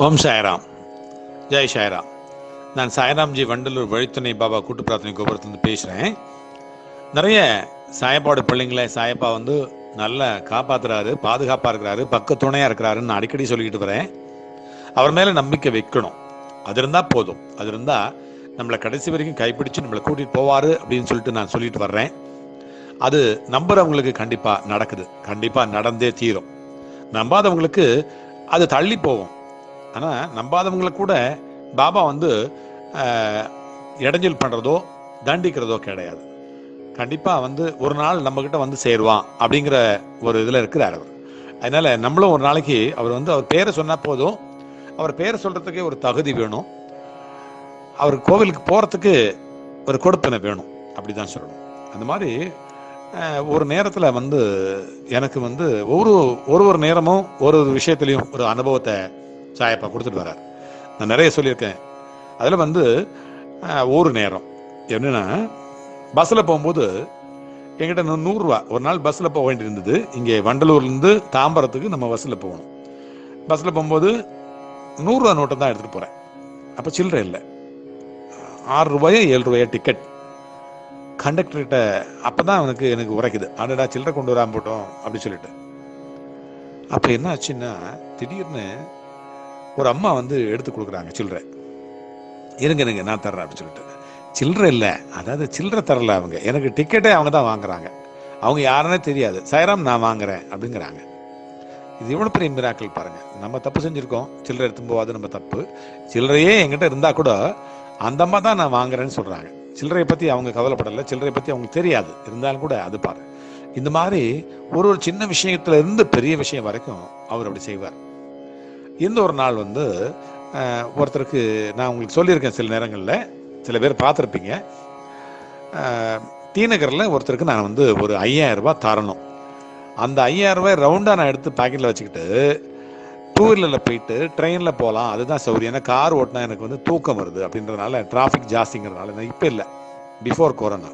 ஓம் சாய்ராம். ஜெய் சாய்ராம். நான் சாய்ராம்ஜி வண்டலூர் வழித்துணை பாபா கூட்டு பிரார்த்தனை கோபுரத்துலேருந்து பேசுகிறேன் நிறைய சாயப்பாடு பிள்ளைங்களை சாயப்பா வந்து நல்லா காப்பாத்துறாரு பாதுகாப்பாக இருக்கிறாரு பக்க துணையாக இருக்கிறாருன்னு நான் அடிக்கடி சொல்லிக்கிட்டு வரேன். அவர் மேலே நம்பிக்கை வைக்கணும். அது இருந்தால் போதும். அது இருந்தால் நம்மளை கடைசி வரைக்கும் கைப்பிடிச்சு நம்மளை கூட்டிகிட்டு போவார் அப்படின்னு சொல்லிட்டு நான் சொல்லிட்டு வர்றேன். அது நம்புறவங்களுக்கு கண்டிப்பாக நடக்குது. கண்டிப்பாக நடந்தே தீரும். நம்பாதவங்களுக்கு அது தள்ளி போகும். ஆனால் நம்பாதவங்களை கூட பாபா வந்து இடைஞ்சல் பண்ணுறதோ தண்டிக்கிறதோ கிடையாது. கண்டிப்பாக வந்து ஒரு நாள் நம்மக்கிட்ட வந்து சேருவான் அப்படிங்கிற ஒரு இதில் இருக்கிறார் அவர். அதனால நம்மளும் ஒரு நாளைக்கு அவர் வந்து அவர் பேரை சொன்னால் போதும். அவர் பேரை சொல்கிறதுக்கே ஒரு தகுதி வேணும். அவர் கோவிலுக்கு போகிறதுக்கு ஒரு கொடுப்பினை வேணும். அப்படி தான் சொல்லணும். அந்த மாதிரி ஒரு நேரத்தில் வந்து எனக்கு வந்து ஒரு ஒரு ஒரு நேரமும் ஒரு ஒரு விஷயத்துலையும் ஒரு அனுபவத்தை சாயப்பா கொடுத்துட்டு வரார். நான் நிறைய சொல்லியிருக்கேன். அதில் வந்து ஒரு நேரம். என்னென்னா பஸ்ஸில் போகும்போது எங்கிட்ட நூறுரூவா. ஒரு நாள் பஸ்ஸில் போக வேண்டியிருந்தது இங்கே வண்டலூர்லேருந்து தாம்பரத்துக்கு நம்ம பஸ்ஸில் போகணும். பஸ்ஸில் போகும்போது நூறுரூவா நோட்டை தான் எடுத்துகிட்டு போகிறேன். அப்போ சில்லறை இல்லை. ஆறு ரூபாயோ ஏழு ரூபாயோ டிக்கெட் கண்டக்டர்கிட்ட அப்போ தான் அவனுக்கு எனக்கு உரைக்குது. அடடா சில்லறை கொண்டு வராம போட்டோம் அப்படின்னு சொல்லிட்டு. அப்போ என்ன ஆச்சுன்னா திடீர்னு ஒரு அம்மா வந்து எடுத்து கொடுக்குறாங்க சில்லறை. இருங்க இருங்க நான் தர்றேன் அப்படின்னு சொல்லிட்டு. சில்லறை இல்லை. அதாவது சில்லறை தரல அவங்க. எனக்கு டிக்கெட்டே அவங்க தான் வாங்குறாங்க. அவங்க யாருன்னே தெரியாது. சைராம் நான் வாங்குறேன் அப்படிங்கிறாங்க. இது எவ்வளோ பெரிய மிராக்கள் பாருங்கள் நம்ம தப்பு செஞ்சுருக்கோம். சில்லறை எடுத்து போகாது நம்ம தப்பு. சில்லறையே என்கிட்ட இருந்தால் கூட அந்த அம்மா தான் நான் வாங்குறேன்னு சொல்கிறாங்க சில்லறையை பற்றி அவங்க கவலைப்படலை. சில்லறையை பற்றி அவங்களுக்கு தெரியாது. இருந்தாலும் கூட அது பாரு இந்த மாதிரி ஒரு ஒரு சின்ன விஷயத்துல இருந்து பெரிய விஷயம் வரைக்கும் அவர் அப்படி செய்வார். இந்த ஒரு நாள் வந்து ஒருத்தருக்கு நான் உங்களுக்கு சொல்லியிருக்கேன் சில நேரங்களில் சில பேர் பார்த்துருப்பீங்க. டி நகரில் ஒருத்தருக்கு நான் வந்து ஒரு ஐயாயிரம் ரூபாய் தரணும். அந்த ஐயாயிரம் ரூபாய் ரவுண்டாக நான் எடுத்து பாக்கெட்டில் வச்சுக்கிட்டு டூ வீலரில் போயிட்டு ட்ரெயினில் போகலாம் அதுதான் சௌகரியம் ஏன்னா கார் ஓட்டினா எனக்கு வந்து தூக்கம் வருது அப்படின்றதுனால டிராஃபிக் ஜாஸ்திங்கிறதுனால இப்போ இல்லை. பிஃபோர் கொரோனா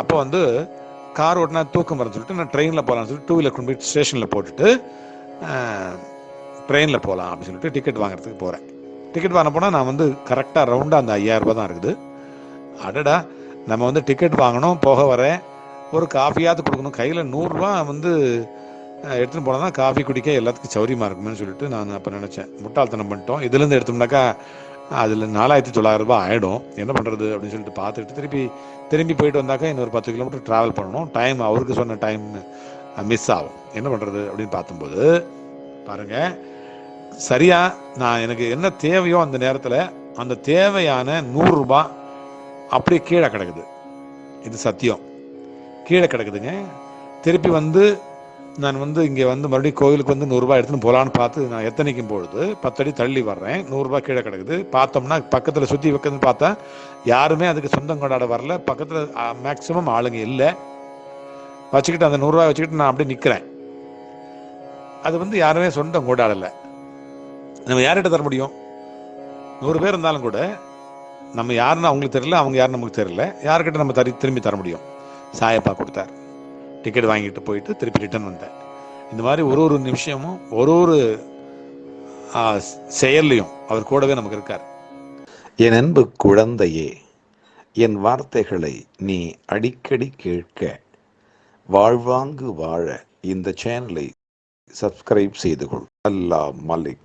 அப்போ வந்து கார் ஓட்டினா தூக்கம் வரும்னு சொல்லிட்டு நான் ட்ரெயினில் போகலான்னு சொல்லிட்டு டூ வீலர் கொண்டு போய் ஸ்டேஷனில் போட்டுட்டு ட்ரெயினில் போகலாம் அப்படின்னு சொல்லிட்டு டிக்கெட் வாங்குறதுக்கு போகிறேன் டிக்கெட் வாங்க போனால் நான் வந்து கரெக்டாக ரவுண்டாக அந்த ஐயாயிரரூபா தான் இருக்குது. அடடா நம்ம வந்து டிக்கெட் வாங்கணும் போக வரேன். ஒரு காஃபியாவது கொடுக்கணும். கையில் நூறுரூவா வந்து எடுத்துகிட்டு எடுத்துன்னு போனால் தான் காஃபி குடிக்க எல்லாத்துக்கும் சௌரியமாக இருக்குமே சொல்லிட்டு நான் அப்போ நினச்சேன். முட்டாள்தனம் பண்ணிட்டோம். இதுலேருந்து எடுத்தோம்னாக்கா அதில் நாலாயிரத்தி தொள்ளாயிரம் ரூபாய் ஆகிடும் என்ன பண்ணுறது அப்படின்னு சொல்லிட்டு பார்த்துட்டு திருப்பி திரும்பி போயிட்டு வந்தாக்கா இன்னொரு பத்து கிலோமீட்டர் ட்ராவல் பண்ணணும். டைம் அவருக்கு சொன்ன டைம் மிஸ் ஆகும். என்ன பண்ணுறது அப்படின்னு பார்த்தும்போது பாருங்க. சரியா நான் எனக்கு என்ன தேவையோ அந்த நேரத்தில் அந்த தேவையான நூறுரூபா அப்படியே கீழே கிடக்குது. இது சத்தியம். கீழே கிடக்குதுங்க. திருப்பி வந்து நான் வந்து இங்கே வந்து மறுபடியும் கோவிலுக்கு வந்து நூறுரூபா எடுத்துன்னு போகலான்னு பார்த்து நான் எத்தனைக்கும் பொழுது பத்தடி தள்ளி வர்றேன். நூறுரூபா கீழே கிடக்குது. பார்த்தோம்னா பக்கத்தில் சுற்றி வைக்கிறதுன்னு பார்த்தா யாருமே அதுக்கு சொந்தம் கொண்டாட வரல. பக்கத்தில் மேக்சிமம் ஆளுங்க இல்லை. வச்சுக்கிட்டு அந்த நூறுரூவா வச்சுக்கிட்டு நான் அப்படியே நிற்கிறேன் அது வந்து யாருமே சொந்தம் கொண்டாடலை நம்ம யார்கிட்ட தர முடியும்? நூறு பேர் இருந்தாலும் கூட நம்ம யாருன்னு அவங்களுக்கு தெரியல அவங்க யாருன்னு நமக்கு தெரியல. யார்கிட்ட நம்ம தரி திரும்பி தர முடியும்? சாயப்பா கொடுத்தார். டிக்கெட் வாங்கிட்டு போயிட்டு திருப்பி ரிட்டர்ன் வந்தேன் இந்த மாதிரி ஒரு ஒரு நிமிஷமும் ஒரு ஒரு செயல்லையும் அவர் கூடவே நமக்கு இருக்கார். என் அன்பு குழந்தையே என் வார்த்தைகளை நீ அடிக்கடி கேட்க வாழ்வாங்கு வாழ இந்த சேனலை சப்ஸ்கிரைப் செய்து கொள் அல்லாஹ் மலிக்